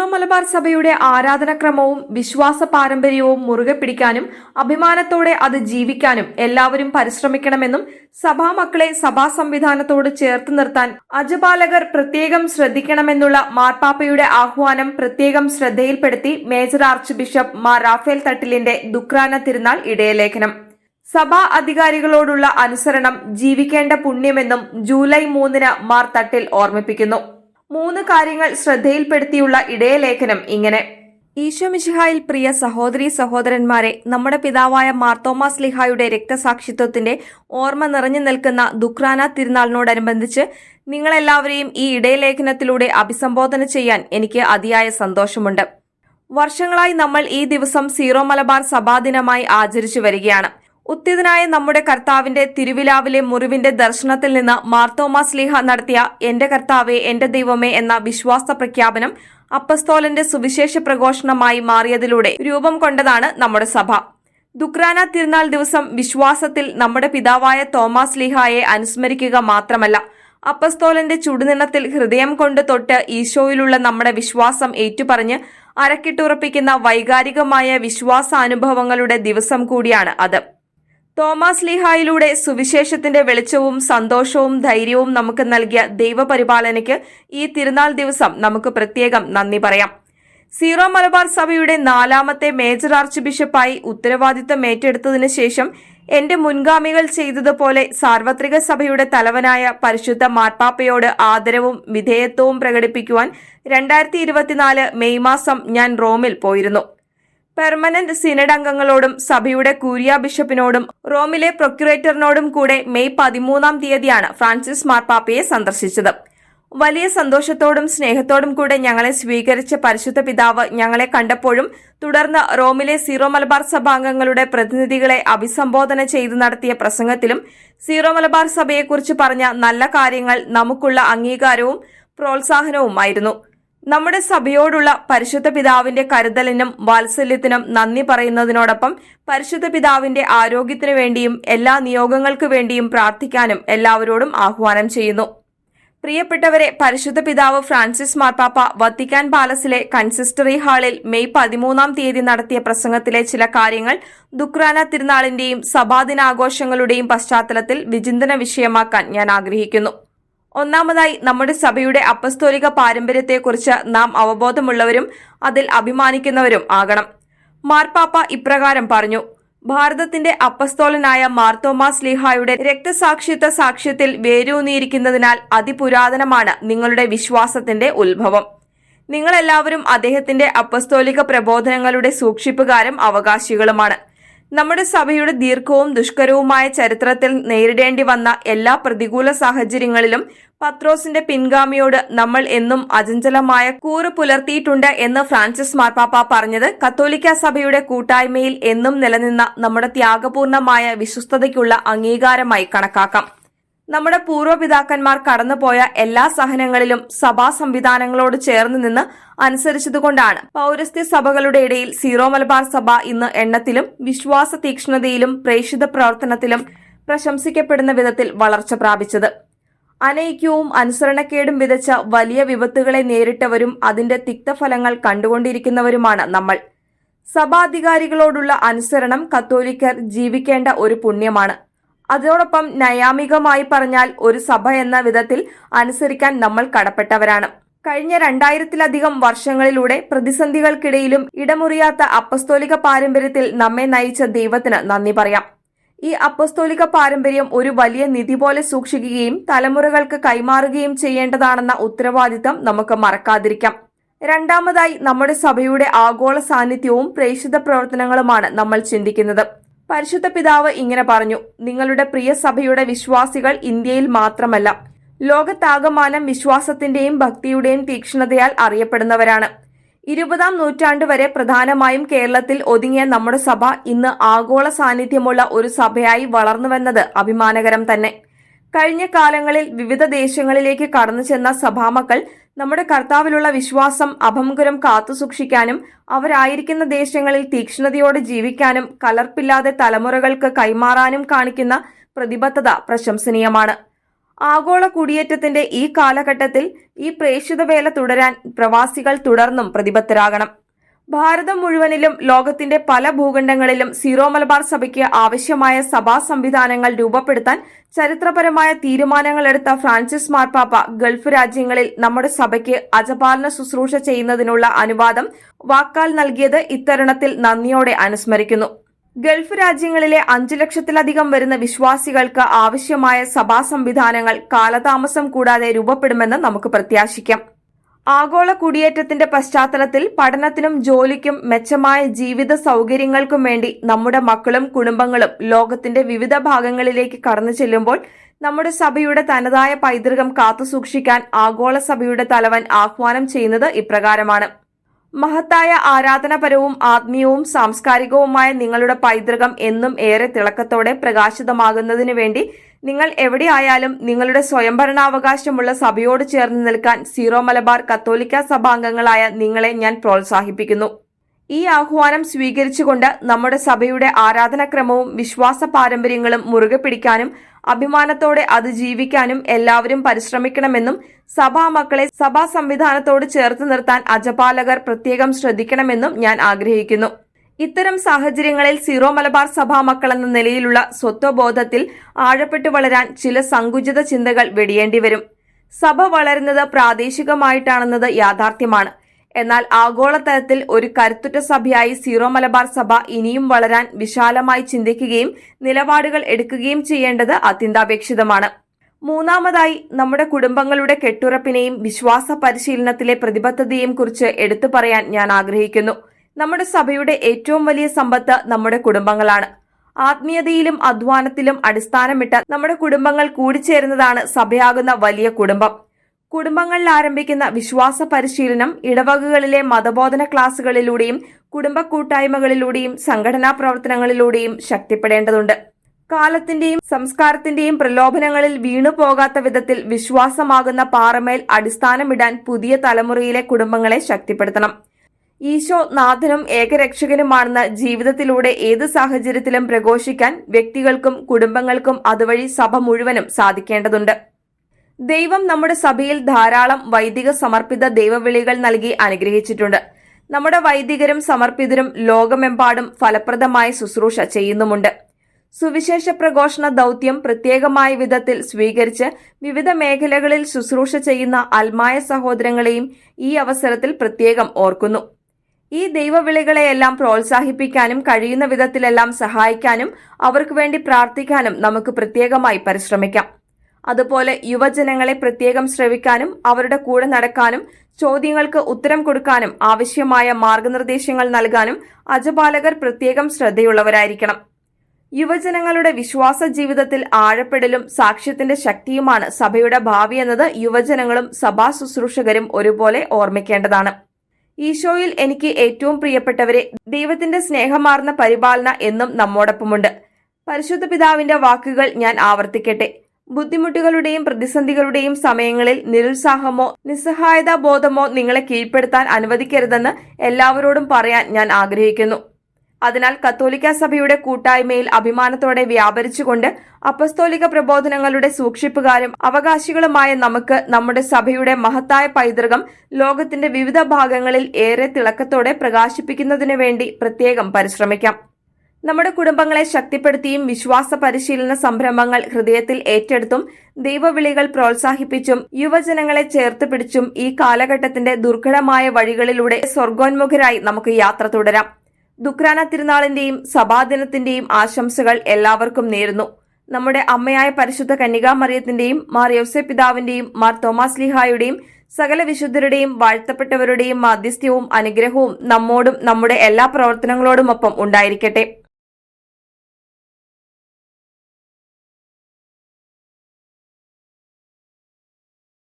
Zero Malabar സഭയുടെ ആരാധനക്രമവും വിശ്വാസ പാരമ്പര്യവും മുറുകെ പിടിക്കാനും അഭിമാനത്തോടെ അത് ജീവിക്കാനും എല്ലാവരും പരിശ്രമിക്കണമെന്നും സഭാ മക്കളെ സഭാ സംവിധാനത്തോട് ചേർത്ത് നിർത്താൻ അജപാലകർ പ്രത്യേകം ശ്രദ്ധിക്കണമെന്നുള്ള മാർപ്പാപ്പയുടെ ആഹ്വാനം പ്രത്യേകം ശ്രദ്ധയിൽപ്പെടുത്തി major archbishop Mar Raphael തട്ടിലിന്റെ ദുക്രാന തിരുനാൾ ഇടയലേഖനം. സഭാ അധികാരികളോടുള്ള അനുസരണം ജീവിക്കേണ്ട പുണ്യമെന്നും ജൂലൈ മൂന്നിന് മാർ തട്ടിൽ ഓർമ്മിപ്പിക്കുന്നു. മൂന്ന് കാര്യങ്ങൾ ശ്രദ്ധയിൽപ്പെടുത്തിയുള്ള ഇടയലേഖനം ഇങ്ങനെ. ഈശോ മിശിഹായിൽ പ്രിയ സഹോദരി സഹോദരന്മാരെ നമ്മുടെ പിതാവായ മാർത്തോമാസ് ലിഹായുടെ രക്തസാക്ഷിത്വത്തിന്റെ ഓർമ്മ നിറഞ്ഞു നിൽക്കുന്ന ദുക്രാന തിരുനാളിനോടനുബന്ധിച്ച് നിങ്ങളെല്ലാവരെയും ഈ ഇടയലേഖനത്തിലൂടെ അഭിസംബോധന ചെയ്യാൻ എനിക്ക് അതിയായ സന്തോഷമുണ്ട്. വർഷങ്ങളായി നമ്മൾ ഈ ദിവസം സീറോ മലബാർ സഭാദിനമായി ആചരിച്ചു വരികയാണ്. ഉത്തിതനായ നമ്മുടെ കർത്താവിന്റെ തിരുവിലാവിലെ മുറിവിന്റെ ദർശനത്തിൽ നിന്ന് മാർത്തോമാ സ്ലീഹ നടത്തിയ എന്റെ കർത്താവെ എന്റെ ദൈവമേ എന്ന വിശ്വാസ പ്രഖ്യാപനം അപ്പസ്തോലന്റെ സുവിശേഷ പ്രഘോഷണമായി മാറിയതിലൂടെ രൂപം കൊണ്ടതാണ് നമ്മുടെ സഭ. ദുക്രാന തിരുനാൾ ദിവസം വിശ്വാസത്തിൽ നമ്മുടെ പിതാവായ തോമാസ് ലീഹായെ അനുസ്മരിക്കുക മാത്രമല്ല അപ്പസ്തോലന്റെ ചുടുനിണത്തിൽ ഹൃദയം കൊണ്ട് തൊട്ട് ഈശോയിലുള്ള നമ്മുടെ വിശ്വാസം ഏറ്റുപറഞ്ഞ് അരക്കിട്ടുറപ്പിക്കുന്ന വൈകാരികമായ വിശ്വാസാനുഭവങ്ങളുടെ ദിവസം കൂടിയാണ് അത്. തോമസ് ലീഹായിലൂടെ സുവിശേഷത്തിന്റെ വെളിച്ചവും സന്തോഷവും ധൈര്യവും നമുക്ക് നൽകിയ ദൈവപരിപാലനയ്ക്ക് ഈ തിരുനാൾ ദിവസം നമുക്ക് പ്രത്യേകം നന്ദി പറയാം. സീറോ മലബാർ സഭയുടെ നാലാമത്തെ മേജർ ആർച്ച് ബിഷപ്പായി ഉത്തരവാദിത്തം ഏറ്റെടുത്തതിനു ശേഷം എന്റെ മുൻഗാമികൾ ചെയ്തതുപോലെ സാർവത്രിക സഭയുടെ തലവനായ പരിശുദ്ധ മാർപ്പാപ്പയോട് ആദരവും വിധേയത്വവും പ്രകടിപ്പിക്കുവാൻ രണ്ടായിരത്തി മെയ് മാസം ഞാൻ റോമിൽ പോയിരുന്നു. പെർമനന്റ് സിനഡ് അംഗങ്ങളോടും സഭയുടെ കൂരിയ ബിഷപ്പിനോടും റോമിലെ പ്രൊക്യുറേറ്ററിനോടും കൂടെ മെയ് പതിമൂന്നാം തീയതിയാണ് ഫ്രാൻസിസ് മാർപ്പാപ്പയെ സന്ദർശിച്ചത്. വലിയ സന്തോഷത്തോടും സ്നേഹത്തോടും കൂടെ ഞങ്ങളെ സ്വീകരിച്ച പരിശുദ്ധ പിതാവ് ഞങ്ങളെ കണ്ടപ്പോഴും തുടർന്ന് റോമിലെ സീറോ മലബാർ സഭാംഗങ്ങളുടെ പ്രതിനിധികളെ അഭിസംബോധന ചെയ്തു നടത്തിയ പ്രസംഗത്തിലും സീറോ മലബാർ സഭയെക്കുറിച്ച് പറഞ്ഞ നല്ല കാര്യങ്ങൾ നമുക്കുള്ള അംഗീകാരവും പ്രോത്സാഹനവുമായിരുന്നു. നമ്മുടെ സഭയോടുള്ള പരിശുദ്ധ പിതാവിന്റെ കരുതലിനും വാത്സല്യത്തിനും നന്ദി പറയുന്നതിനോടൊപ്പം പരിശുദ്ധ പിതാവിന്റെ ആരോഗ്യത്തിനു വേണ്ടിയും എല്ലാ നിയോഗങ്ങൾക്കു വേണ്ടിയും പ്രാർത്ഥിക്കാനും എല്ലാവരോടും ആഹ്വാനം ചെയ്യുന്നു. പ്രിയപ്പെട്ടവരെ പരിശുദ്ധ പിതാവ് ഫ്രാൻസിസ് മാർപ്പാപ്പ വത്തിക്കാൻ പാലസിലെ കൺസിസ്റ്ററി ഹാളിൽ മെയ് പതിമൂന്നാം തീയതി നടത്തിയ പ്രസംഗത്തിലെ ചില കാര്യങ്ങൾ ദുക്രാന തിരുനാളിന്റെയും സഭാദിനാഘോഷങ്ങളുടെയും പശ്ചാത്തലത്തിൽ വിചിന്തന വിഷയമാക്കാൻ ഞാൻ ആഗ്രഹിക്കുന്നു. ഒന്നാമതായി നമ്മുടെ സഭയുടെ അപ്പസ്തോലിക പാരമ്പര്യത്തെക്കുറിച്ച് നാം അവബോധമുള്ളവരും അതിൽ അഭിമാനിക്കുന്നവരും ആകണം. മാർപ്പാപ്പ ഇപ്രകാരം പറഞ്ഞു ഭാരതത്തിന്റെ അപ്പസ്തോലനായ മാർത്തോമാസ് ലീഹായുടെ രക്തസാക്ഷിത്വ സാക്ഷ്യത്തിൽ വേരൂന്നിയിരിക്കുന്നതിനാൽ അതിപുരാതനമാണ് നിങ്ങളുടെ വിശ്വാസത്തിന്റെ ഉത്ഭവം. നിങ്ങളെല്ലാവരും അദ്ദേഹത്തിന്റെ അപ്പസ്തോലിക പ്രബോധനങ്ങളുടെ സൂക്ഷിപ്പുകാരും അവകാശികളുമാണ്. നമ്മുടെ സഭയുടെ ദീർഘവും ദുഷ്കരവുമായ ചരിത്രത്തിൽ നേരിടേണ്ടി വന്ന എല്ലാ പ്രതികൂല സാഹചര്യങ്ങളിലും പത്രോസിന്റെ പിൻഗാമിയോട് നമ്മൾ എന്നും അചഞ്ചലമായ കൂറ് പുലർത്തിയിട്ടുണ്ട് എന്ന് ഫ്രാൻസിസ് മാർപ്പാപ്പ പറഞ്ഞത് കത്തോലിക്ക സഭയുടെ കൂട്ടായ്മയിൽ എന്നും നിലനിന്ന നമ്മുടെ ത്യാഗപൂർണമായ വിശ്വസ്തതയ്ക്കുള്ള അംഗീകാരമായി കണക്കാക്കാം. നമ്മുടെ പൂർവപിതാക്കന്മാർ കടന്നുപോയ എല്ലാ സഹനങ്ങളിലും സഭാ സംവിധാനങ്ങളോട് ചേർന്ന് നിന്ന് അനുസരിച്ചതുകൊണ്ടാണ് പൗരസ്ത്യ സഭകളുടെ ഇടയിൽ സീറോ മലബാർ സഭ ഇന്ന് എണ്ണത്തിലും വിശ്വാസ തീക്ഷ്ണതയിലും പ്രേക്ഷിത പ്രവർത്തനത്തിലും പ്രശംസിക്കപ്പെടുന്ന വിധത്തിൽ വളർച്ച പ്രാപിച്ചത്. അനൈക്യവും അനുസരണക്കേടും വിതച്ച വലിയ വിപത്തുകളെ നേരിട്ടവരും അതിന്റെ തിക്തഫലങ്ങൾ കണ്ടുകൊണ്ടിരിക്കുന്നവരുമാണ് നമ്മൾ. സഭാധികാരികളോടുള്ള അനുസരണം കത്തോലിക്കർ ജീവിക്കേണ്ട ഒരു പുണ്യമാണ്. അതോടൊപ്പം നയാമികമായി പറഞ്ഞാൽ ഒരു സഭ എന്ന വിധത്തിൽ അനുസരിക്കാൻ നമ്മൾ കടപ്പെട്ടവരാണ്. കഴിഞ്ഞ രണ്ടായിരത്തിലധികം വർഷങ്ങളിലൂടെ പ്രതിസന്ധികൾക്കിടയിലും ഇടമുറിയാത്ത അപ്പസ്തോലിക പാരമ്പര്യത്തിൽ നമ്മെ നയിച്ച ദൈവത്തിന് നന്ദി പറയാം. ഈ അപ്പസ്തോലിക പാരമ്പര്യം ഒരു വലിയ നിധി പോലെ സൂക്ഷിക്കുകയും തലമുറകൾക്ക് കൈമാറുകയും ചെയ്യേണ്ടതാണെന്ന ഉത്തരവാദിത്തം നമുക്ക് മറക്കാതിരിക്കാം. രണ്ടാമതായി നമ്മുടെ സഭയുടെ ആഗോള സാന്നിധ്യവും പ്രേക്ഷിത പ്രവർത്തനങ്ങളുമാണ് നമ്മൾ ചിന്തിക്കുന്നത്. പരിശുദ്ധ പിതാവ് ഇങ്ങനെ പറഞ്ഞു നിങ്ങളുടെ പ്രിയ സഭയുടെ വിശ്വാസികൾ ഇന്ത്യയിൽ മാത്രമല്ല ലോകത്താകമാനം വിശ്വാസത്തിന്റെയും ഭക്തിയുടെയും തീക്ഷ്ണതയാൽ അറിയപ്പെടുന്നവരാണ്. ഇരുപതാം നൂറ്റാണ്ട് വരെ പ്രധാനമായും കേരളത്തിൽ ഒതുങ്ങിയ നമ്മുടെ സഭ ഇന്ന് ആഗോള സാന്നിധ്യമുള്ള ഒരു സഭയായി വളർന്നുവെന്നത് അഭിമാനകരം തന്നെ. കഴിഞ്ഞ കാലങ്ങളിൽ വിവിധ ദേശങ്ങളിലേക്ക് കടന്നു ചെന്ന സഭാമക്കൾ നമ്മുടെ കർത്താവിലുള്ള വിശ്വാസം അഭംഗുരം കാത്തുസൂക്ഷിക്കാനും അവരായിരിക്കുന്ന ദേശങ്ങളിൽ തീക്ഷ്ണതയോടെ ജീവിക്കാനും കലർപ്പില്ലാതെ തലമുറകൾക്ക് കൈമാറാനും കാണിക്കുന്ന പ്രതിബദ്ധത പ്രശംസനീയമാണ്. ആഗോള കുടിയേറ്റത്തിന്റെ ഈ കാലഘട്ടത്തിൽ ഈ പ്രേക്ഷിത വേല തുടരാൻ പ്രവാസികൾ തുടർന്നും പ്രതിബദ്ധരാകണം. ഭാരതം മുഴുവനിലും ലോകത്തിന്റെ പല ഭൂഖണ്ഡങ്ങളിലും സീറോ മലബാർ സഭയ്ക്ക് ആവശ്യമായ സഭാ സംവിധാനങ്ങൾ രൂപപ്പെടുത്താൻ ചരിത്രപരമായ തീരുമാനങ്ങളെടുത്ത ഫ്രാൻസിസ് മാർപ്പാപ്പ ഗൾഫ് രാജ്യങ്ങളിൽ നമ്മുടെ സഭയ്ക്ക് അജപാലന ശുശ്രൂഷ ചെയ്യുന്നതിനുള്ള അനുവാദം വാക്കാൽ നൽകിയത് ഇത്തരുണത്തിൽ നന്ദിയോടെ അനുസ്മരിക്കുന്നു. ഗൾഫ് രാജ്യങ്ങളിലെ അഞ്ചു ലക്ഷത്തിലധികം വരുന്ന വിശ്വാസികൾക്ക് ആവശ്യമായ സഭാ സംവിധാനങ്ങൾ കാലതാമസം കൂടാതെ രൂപപ്പെടുമെന്ന് നമുക്ക് പ്രത്യാശിക്കാം. ആഗോള കുടിയേറ്റത്തിന്റെ പശ്ചാത്തലത്തിൽ പഠനത്തിനും ജോലിക്കും മെച്ചമായ ജീവിത സൗകര്യങ്ങൾക്കും വേണ്ടി നമ്മുടെ മക്കളും കുടുംബങ്ങളും ലോകത്തിന്റെ വിവിധ ഭാഗങ്ങളിലേക്ക് കടന്നു ചെല്ലുമ്പോൾ നമ്മുടെ സഭയുടെ തനതായ പൈതൃകം കാത്തുസൂക്ഷിക്കാൻ ആഗോള സഭയുടെ തലവൻ ആഹ്വാനം ചെയ്യുന്നത് ഇപ്രകാരമാണ്. മഹത്തായ ആരാധനാപരവും ആത്മീയവും സാംസ്കാരികവുമായ നിങ്ങളുടെ പൈതൃകം എന്നും ഏറെ തിളക്കത്തോടെ പ്രകാശിതമാകുന്നതിനു വേണ്ടി നിങ്ങൾ എവിടെയായാലും നിങ്ങളുടെ സ്വയംഭരണാവകാശമുള്ള സഭയോട് ചേർന്ന് നിൽക്കാൻ സീറോ മലബാർ കത്തോലിക്ക സഭാംഗങ്ങളായ നിങ്ങളെ ഞാൻ പ്രോത്സാഹിപ്പിക്കുന്നു. ഈ ആഹ്വാനം സ്വീകരിച്ചുകൊണ്ട് നമ്മുടെ സഭയുടെ ആരാധനാക്രമവും വിശ്വാസ പാരമ്പര്യങ്ങളും മുറുകെ പിടിക്കാനും അഭിമാനത്തോടെ അത് ജീവിക്കാനും എല്ലാവരും പരിശ്രമിക്കണമെന്നും സഭാ മക്കളെ സഭാ സംവിധാനത്തോട് ചേർത്ത് നിർത്താൻ അജപാലകർ പ്രത്യേകം ശ്രദ്ധിക്കണമെന്നും ഞാൻ ആഗ്രഹിക്കുന്നു. ഇത്തരം സാഹചര്യങ്ങളിൽ സീറോ മലബാർ സഭാ മക്കളെന്ന നിലയിലുള്ള സ്വത്വബോധത്തിൽ ആഴപ്പെട്ടു വളരാൻ ചില സങ്കുചിത ചിന്തകൾ വെടിയേണ്ടി വരും. സഭ വളരുന്നത് പ്രാദേശികമായിട്ടാണെന്നത് യാഥാർത്ഥ്യമാണ്. എന്നാൽ ആഗോളതലത്തിൽ ഒരു കരുത്തുറ്റ സഭയായി സീറോ മലബാർ സഭ ഇനിയും വളരാൻ വിശാലമായി ചിന്തിക്കുകയും നിലപാടുകൾ എടുക്കുകയും ചെയ്യേണ്ടത് അത്യന്താപേക്ഷിതമാണ്. മൂന്നാമതായി നമ്മുടെ കുടുംബങ്ങളുടെ കെട്ടുറപ്പിനെയും വിശ്വാസ പരിശീലനത്തിലെ പ്രതിബദ്ധതയെയും കുറിച്ച് എടുത്തു പറയാൻ ഞാൻ ആഗ്രഹിക്കുന്നു. നമ്മുടെ സഭയുടെ ഏറ്റവും വലിയ സമ്പത്ത് നമ്മുടെ കുടുംബങ്ങളാണ്. ആത്മീയതയിലും അധ്വാനത്തിലും അടിസ്ഥാനമിട്ട നമ്മുടെ കുടുംബങ്ങൾ കൂടിച്ചേരുന്നതാണ് സഭയാകുന്ന വലിയ കുടുംബം. കുടുംബങ്ങളിൽ ആരംഭിക്കുന്ന വിശ്വാസ പരിശീലനം ഇടവകകളിലെ മതബോധന ക്ലാസുകളിലൂടെയും കുടുംബ കൂട്ടായ്മകളിലൂടെയും സംഘടനാ പ്രവർത്തനങ്ങളിലൂടെയും ശക്തിപ്പെടേണ്ടതുണ്ട്. കാലത്തിന്റെയും സംസ്കാരത്തിന്റെയും പ്രലോഭനങ്ങളിൽ വീണു പോകാത്ത വിധത്തിൽ വിശ്വാസമാകുന്ന പാറമേൽ അടിസ്ഥാനമിടാൻ പുതിയ തലമുറയിലെ കുടുംബങ്ങളെ ശക്തിപ്പെടുത്തണം. ഈശോ നാഥനും ഏകരക്ഷകനുമാണെന്ന് ജീവിതത്തിലൂടെ ഏത് സാഹചര്യത്തിലും പ്രഘോഷിക്കാൻ വ്യക്തികൾക്കും കുടുംബങ്ങൾക്കും അതുവഴി സഭ മുഴുവനും സാധിക്കേണ്ടതുണ്ട്. ദൈവം നമ്മുടെ സഭയിൽ ധാരാളം വൈദിക സമർപ്പിത ദൈവവിളികൾ നൽകി അനുഗ്രഹിച്ചിട്ടുണ്ട്. നമ്മുടെ വൈദികരും സമർപ്പിതരും ലോകമെമ്പാടും ഫലപ്രദമായ ശുശ്രൂഷ ചെയ്യുന്നുമുണ്ട്. സുവിശേഷ പ്രഘോഷണ ദൗത്യം പ്രത്യേകമായ വിധത്തിൽ സ്വീകരിച്ച് വിവിധ മേഖലകളിൽ ശുശ്രൂഷ ചെയ്യുന്ന അൽമായ സഹോദരങ്ങളെയും ഈ അവസരത്തിൽ പ്രത്യേകം ഓർക്കുന്നു. ഈ ദൈവവിളികളെയെല്ലാം പ്രോത്സാഹിപ്പിക്കാനും കഴിയുന്ന വിധത്തിലെല്ലാം സഹായിക്കാനും അവർക്ക് വേണ്ടി പ്രാർത്ഥിക്കാനും നമുക്ക് പ്രത്യേകമായി പരിശ്രമിക്കാം. അതുപോലെ യുവജനങ്ങളെ പ്രത്യേകം ശ്രവിക്കാനും അവരുടെ കൂടെ നടക്കാനും ചോദ്യങ്ങൾക്ക് ഉത്തരം കൊടുക്കാനും ആവശ്യമായ മാർഗനിർദ്ദേശങ്ങൾ നൽകാനും അജപാലകർ പ്രത്യേകം ശ്രദ്ധയുള്ളവരായിരിക്കണം. യുവജനങ്ങളുടെ വിശ്വാസ ജീവിതത്തിൽ ആഴപ്പെടലും സാക്ഷ്യത്തിന്റെ ശക്തിയുമാണ് സഭയുടെ ഭാവി എന്നത് യുവജനങ്ങളും സഭാ ശുശ്രൂഷകരും ഒരുപോലെ ഓർമ്മിക്കേണ്ടതാണ്. ഈശോയിൽ എനിക്ക് ഏറ്റവും പ്രിയപ്പെട്ടവരെ ദൈവത്തിന്റെ സ്നേഹമാർന്ന പരിപാലന എന്നും നമ്മോടൊപ്പമുണ്ട്. പരിശുദ്ധ പിതാവിന്റെ വാക്കുകൾ ഞാൻ ആവർത്തിക്കട്ടെ. ബുദ്ധിമുട്ടുകളുടെയും പ്രതിസന്ധികളുടെയും സമയങ്ങളിൽ നിരുത്സാഹമോ നിസ്സഹായതാ ബോധമോ നിങ്ങളെ കീഴ്പ്പെടുത്താൻ അനുവദിക്കരുതെന്ന് എല്ലാവരോടും പറയാൻ ഞാൻ ആഗ്രഹിക്കുന്നു. അതിനാൽ കത്തോലിക്ക സഭയുടെ കൂട്ടായ്മയിൽ അഭിമാനത്തോടെ വ്യാപരിച്ചുകൊണ്ട് അപ്പസ്തോലിക പ്രബോധനങ്ങളുടെ സൂക്ഷിപ്പുകാരും അവകാശികളുമായ നമുക്ക് നമ്മുടെ സഭയുടെ മഹത്തായ പൈതൃകം ലോകത്തിന്റെ വിവിധ ഭാഗങ്ങളിൽ ഏറെ തിളക്കത്തോടെ പ്രകാശിപ്പിക്കുന്നതിനു വേണ്ടി പ്രത്യേകം പരിശ്രമിക്കാം. നമ്മുടെ കുടുംബങ്ങളെ ശക്തിപ്പെടുത്തിയും വിശ്വാസ പരിശീലന സംരംഭങ്ങൾ ഹൃദയത്തിൽ ഏറ്റെടുത്തും ദൈവവിളികൾ പ്രോത്സാഹിപ്പിച്ചും യുവജനങ്ങളെ ചേർത്ത് പിടിച്ചും ഈ കാലഘട്ടത്തിന്റെ ദുർഘടമായ വഴികളിലൂടെ സ്വർഗോന്മുഖരായി നമുക്ക് യാത്ര തുടരാം. ദുക്രാന തിരുനാളിന്റെയും സഭാദിനത്തിന്റെയും ആശംസകൾ എല്ലാവർക്കും നേരുന്നു. നമ്മുടെ അമ്മയായ പരിശുദ്ധ കന്യകാമറിയത്തിന്റെയും മാർ യോസെ പിതാവിന്റെയും മാർ തോമാസ് ലിഹായുടെയും സകല വിശുദ്ധരുടെയും വാഴ്ത്തപ്പെട്ടവരുടെയും മാധ്യസ്ഥ്യവും അനുഗ്രഹവും നമ്മോടും നമ്മുടെ എല്ലാ പ്രവർത്തനങ്ങളോടുമൊപ്പം ഉണ്ടായിരിക്കട്ടെ.